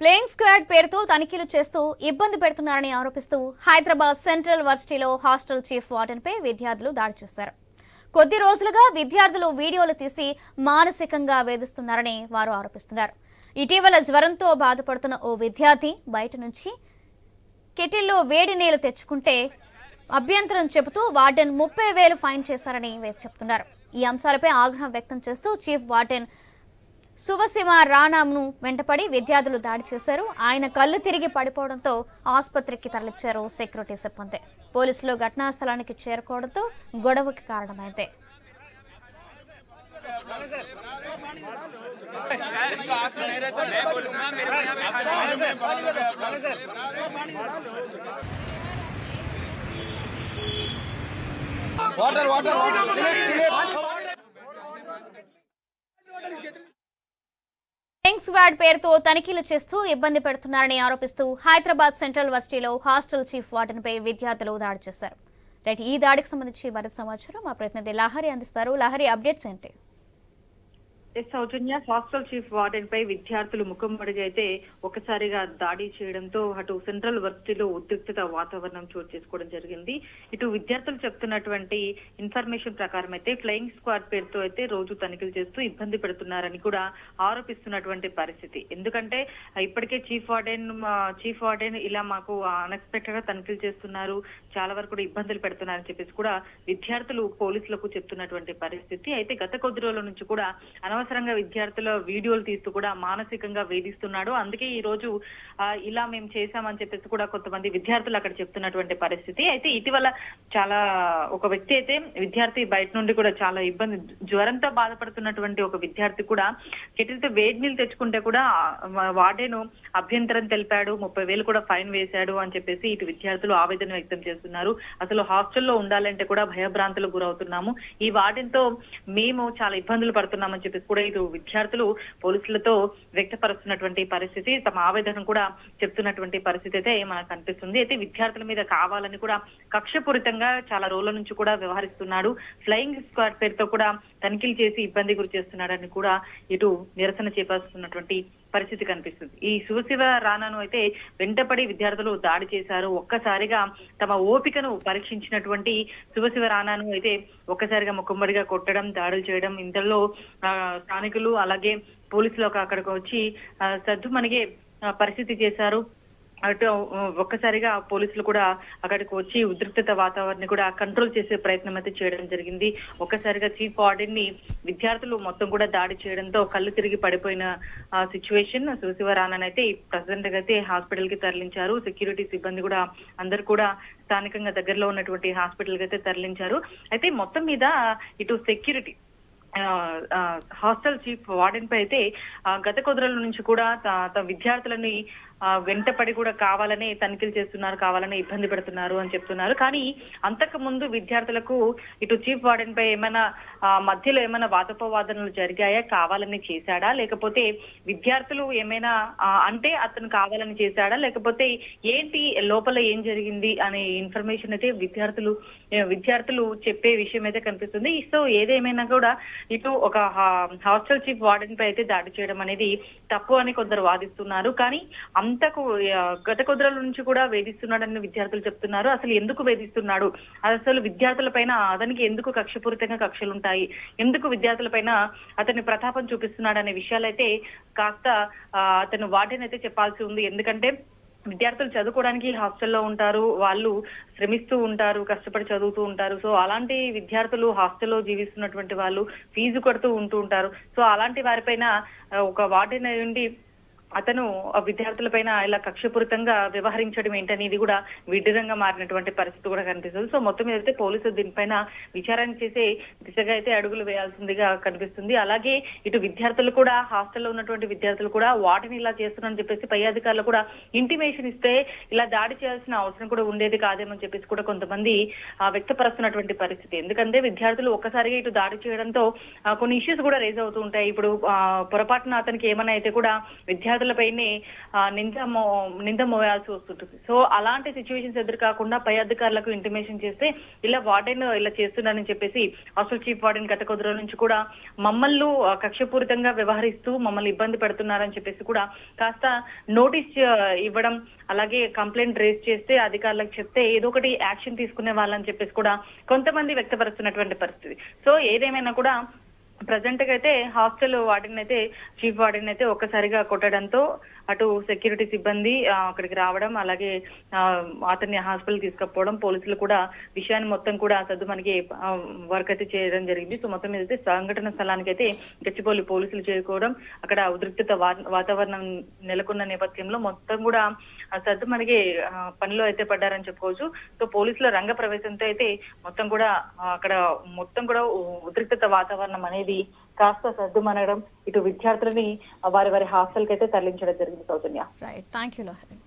Playing squad పేరుతో తనిఖీలు చేస్తూ ఇబ్బంది పెడుతున్నారని ఆరోపిస్తూ హైదరాబాద్ సెంట్రల్ వర్సిటీలో హాస్టల్ చీఫ్ వార్డెన్పై విద్యార్థులు దాడి చేశారు. కొద్ది రోజులుగా విద్యార్థులు వీడియోలు తీసి మానసికంగా వేధిస్తున్నారని వారు ఆరోపిస్తున్నారు. ఇటీవల జ్వరంతో బాధపడుతున్న ఓ విద్యార్థి బయట నుంచి కెటిల్లో వేడి నీళ్ళు తెచ్చుకుంటే అభ్యంతరం చెబుతూ వార్డెన్ ముప్పై వేలు ఫైన్ చేశారని చెప్తున్నారు. ఈ అంశాలపై ఆగ్రహం వ్యక్తం చేస్తూ చీఫ్ వార్డెన్ శుభశివ రాణాను వెంటపడి విద్యార్థులు దాడి చేశారు. ఆయన కళ్ళు తిరిగి పడిపోవడంతో ఆసుపత్రికి తరలించారు సెక్యూరిటీ సిబ్బంది. పోలీసులు ఘటనా స్థలానికి చేరుకోవడంతో గొడవకి కారణమైంది. వాటర్ వాటర్ కింగ్స్ వార్డ్ పేరుతో తనిఖీలు చేస్తూ ఇబ్బంది పెడుతున్నారని ఆరోపిస్తూ హైదరాబాద్ సెంట్రల్ యూనివర్సిటీలో హాస్టల్ చీఫ్ వార్డెన్పై విద్యార్థులు దాడి చేశారు. రైట్ ఈ దాడికి సంబంధించి మరింత సమాచారం మా ప్రతినిధి లహరి అందిస్తారు. లహరి అప్డేట్స్ ఏంటి? సౌజన్య హాస్టల్ చీఫ్ వార్డెన్ పై విద్యార్థులు ముఖమ్మడిగా అయితే ఒకసారిగా దాడి చేయడంతో అటు సెంట్రల్ వర్సిటీలో ఉద్రిక్తత వాతావరణం చోటు చేసుకోవడం జరిగింది. ఇటు విద్యార్థులు చెప్తున్నటువంటి ఇన్ఫర్మేషన్ ప్రకారం అయితే ఫ్లయింగ్ స్క్వాడ్ పేరుతో అయితే రోజు తనిఖీలు చేస్తూ ఇబ్బంది పెడుతున్నారని కూడా ఆరోపిస్తున్నటువంటి పరిస్థితి. ఎందుకంటే ఇప్పటికే చీఫ్ వార్డెన్ చీఫ్ వార్డెన్ ఇలా మాకు అన్ఎక్స్పెక్టెడ్గా తనిఖీలు చేస్తున్నారు. చాలా వరకు కూడా ఇబ్బందులు పెడుతున్నారని చెప్పేసి కూడా విద్యార్థులు పోలీసులకు చెప్తున్నటువంటి పరిస్థితి. అయితే గత కొద్ది రోజుల నుంచి కూడా అనవసరంగా విద్యార్థుల వీడియోలు తీస్తూ కూడా మానసికంగా వేధిస్తున్నాడు. అందుకే ఈ రోజు ఇలా మేము చేశామని చెప్పేసి కూడా కొంతమంది విద్యార్థులు అక్కడ చెప్తున్నటువంటి పరిస్థితి. అయితే ఇటీవల చాలా ఒక వ్యక్తి అయితే విద్యార్థి బయట నుండి కూడా చాలా ఇబ్బంది జ్వరంతో బాధపడుతున్నటువంటి ఒక విద్యార్థి కూడా కెటిల్తో వేడి నీళ్ళు తెచ్చుకుంటే కూడా ఆ, అభ్యంతరం తెలిపాడు. ముప్పై వేలు కూడా ఫైన్ వేశాడు అని చెప్పేసి ఇటు విద్యార్థులు ఆవేదన వ్యక్తం చేస్తున్నారు. అసలు హాస్టల్లో ఉండాలంటే కూడా భయభ్రాంతులకు గురవుతున్నాము. ఈ వార్డెన్తో మేము చాలా ఇబ్బందులు పడుతున్నామని చెప్పేసి కూడా ఇటు విద్యార్థులు పోలీసులతో వ్యక్తపరుస్తున్నటువంటి పరిస్థితి తమ ఆవేదన కూడా చెప్తున్నటువంటి పరిస్థితి అయితే మనకు కనిపిస్తుంది. అయితే విద్యార్థుల మీద కావాలని కూడా కక్షపూరితంగా చాలా రోజుల నుంచి కూడా వ్యవహరిస్తున్నాడు. ఫ్లయింగ్ స్క్వాడ్ పేరుతో కూడా తనిఖీలు చేసి ఇబ్బంది గురి చేస్తున్నాడని కూడా ఇటు నిరసన చేపడుతున్నటువంటి పరిస్థితి కనిపిస్తుంది. ఈ శివశివ రానాను అయితే వెంటపడి విద్యార్థులు దాడి చేశారు. ఒక్కసారిగా తమ ఓపికను పరీక్షించినటువంటి శివశివ రానాను అయితే ఒక్కసారిగా ముఖమ్మడిగా కొట్టడం దాడులు చేయడం ఇంతలో ఆ, స్థానికులు అలాగే పోలీసులు ఒక అక్కడికి వచ్చి ఆ, మనకి పరిస్థితి చేశారు. అటు ఒక్కసారిగా పోలీసులు కూడా అక్కడికి వచ్చి ఉద్రిక్తత వాతావరణాన్ని కూడా కంట్రోల్ చేసే ప్రయత్నం అయితే చేయడం జరిగింది. ఒక్కసారిగా చీఫ్ వార్డెన్ని విద్యార్థులు మొత్తం కూడా దాడి చేయడంతో కళ్ళు తిరిగి పడిపోయిన సిచ్యువేషన్ శివశివరానన్ అయితే ప్రజెంట్ అయితే హాస్పిటల్కి తరలించారు. సెక్యూరిటీ సిబ్బంది కూడా అందరు కూడా స్థానికంగా దగ్గరలో ఉన్నటువంటి హాస్పిటల్కి అయితే తరలించారు. అయితే మొత్తం మీద ఇటు సెక్యూరిటీ హాస్టల్ చీఫ్ వార్డెన్ పై అయితే గత కొద్ది రోజుల నుంచి కూడా త- విద్యార్థులని వెంటపడి కూడా కావాలని తనిఖీలు చేస్తున్నారు కావాలని ఇబ్బంది పెడుతున్నారు అని చెప్తున్నారు. కానీ అంతకు ముందు విద్యార్థులకు ఇటు చీఫ్ వార్డెన్ పై ఏమైనా మధ్యలో ఏమైనా వాదోపవాదనలు జరిగాయా? కావాలని చేశాడా? లేకపోతే విద్యార్థులు ఏమైనా అంటే అతను కావాలని చేశాడా? లేకపోతే ఏంటి లోపల ఏం జరిగింది అనే ఇన్ఫర్మేషన్ అయితే విద్యార్థులు విద్యార్థులు చెప్పే విషయం అయితే కనిపిస్తుంది. సో ఏదేమైనా కూడా ఇటు ఒక హా- హాస్టల్ చీఫ్ వార్డెన్ పై అయితే దాడి చేయడం అనేది తప్పు అని కొందరు వాదిస్తున్నారు. కానీ అంతకు గత కొద్ది నుంచి కూడా వేధిస్తున్నాడని విద్యార్థులు చెప్తున్నారు. అసలు ఎందుకు వేధిస్తున్నాడు? అసలు విద్యార్థుల పైన అతనికి ఎందుకు కక్షపూరితంగా కక్షలు ఉంటాయి ఎందుకు విద్యార్థుల పైన అతని ప్రతాపం చూపిస్తున్నాడు అనే విషయాలైతే కాస్త ఆ, అతను వార్డెన్ అయితే చెప్పాల్సి ఉంది. ఎందుకంటే విద్యార్థులు చదువుకోవడానికి హాస్టల్లో ఉంటారు. వాళ్ళు శ్రమిస్తూ ఉంటారు కష్టపడి చదువుతూ ఉంటారు. సో అలాంటి విద్యార్థులు హాస్టల్లో జీవిస్తున్నటువంటి వాళ్ళు ఫీజు కడుతూ ఉంటూ ఉంటారు. సో అలాంటి వారిపైన ఒక వార్డెన్ అయి ఉండి అతను ఆ విద్యార్థులపైన ఇలా కక్షపూరితంగా వ్యవహరించడం ఏంటనేది కూడా విడ్డూరంగా మారినటువంటి పరిస్థితి కూడా కనిపిస్తుంది. సో మొత్తం మీద అయితే పోలీసులు దీనిపైన విచారణ చేసే దిశగా అయితే అడుగులు వేయాల్సిందిగా కనిపిస్తుంది. అలాగే ఇటు విద్యార్థులు కూడా హాస్టల్లో ఉన్నటువంటి విద్యార్థులు కూడా వాటిని ఇలా చేస్తున్నారని చెప్పేసి పై అధికారులు కూడా ఇంటిమేషన్ ఇస్తే ఇలా దాడి చేయాల్సిన అవసరం కూడా ఉండేది కాదేమని చెప్పేసి కూడా కొంతమంది ఆ, వ్యక్తపరుస్తున్నటువంటి పరిస్థితి. ఎందుకంటే విద్యార్థులు ఒక్కసారిగా ఇటు దాడి చేయడంతో కొన్ని ఇష్యూస్ కూడా రేజ్ అవుతూ ఉంటాయి. ఇప్పుడు ఆ, పొరపాటున అతనికి ఏమైనా అయితే కూడా విద్యార్థులు విద్యార్థులపైనే నింద నింద మోయాల్సి వస్తుంటుంది. సో అలాంటి సిచ్యువేషన్స్ ఎదురు కాకుండా పై అధికారులకు ఇంటిమేషన్ చేస్తే ఇలా వార్డెన్ ఇలా చేస్తున్నారని చెప్పేసి హాస్టల్ చీఫ్ వార్డెన్ గతకొద్ది రోజుల నుంచి కూడా మమ్మల్ని కక్షపూరితంగా వ్యవహరిస్తూ మమ్మల్ని ఇబ్బంది పెడుతున్నారని చెప్పేసి కూడా కాస్త నోటీస్ ఇవ్వడం అలాగే కంప్లైంట్ రేస్ చేస్తే అధికారులకు చెప్తే ఏదో ఒకటి యాక్షన్ తీసుకునే వాళ్ళని చెప్పేసి కూడా కొంతమంది వ్యక్తపరుస్తున్నటువంటి పరిస్థితి. సో ఏదేమైనా కూడా ప్రజెంట్గా అయితే హాస్టల్ వార్డెన్ అయితే చీఫ్ వార్డెన్ అయితే ఒక్కసారిగా కొట్టడంతో అటు సెక్యూరిటీ సిబ్బంది అక్కడికి రావడం అలాగే ఆ, అతన్ని హాస్పిటల్ తీసుకపోవడం పోలీసులు కూడా విషయాన్ని మొత్తం కూడా సద్దు మనకి వర్క్ అయితే చేయడం జరిగింది. సో మొత్తం మీద అయితే సంఘటన స్థలానికి అయితే గచ్చిపోలి పోలీసులు చేరుకోవడం అక్కడ ఉద్రిక్తత వాతావరణం నెలకొన్న నేపథ్యంలో మొత్తం కూడా సర్దు సద్దు మనకి పనిలో అయితే పడ్డారని చెప్పుకోవచ్చు. సో పోలీసుల రంగ ప్రవేశంతో అయితే మొత్తం కూడా అక్కడ మొత్తం కూడా ఉద్రిక్తత వాతావరణం అనేది కాస్త సర్దు మనడం ఇటు విద్యార్థులని వారి వారి హాస్టల్ అయితే తరలించడం జరిగింది Soujanya. Right thank you Lahari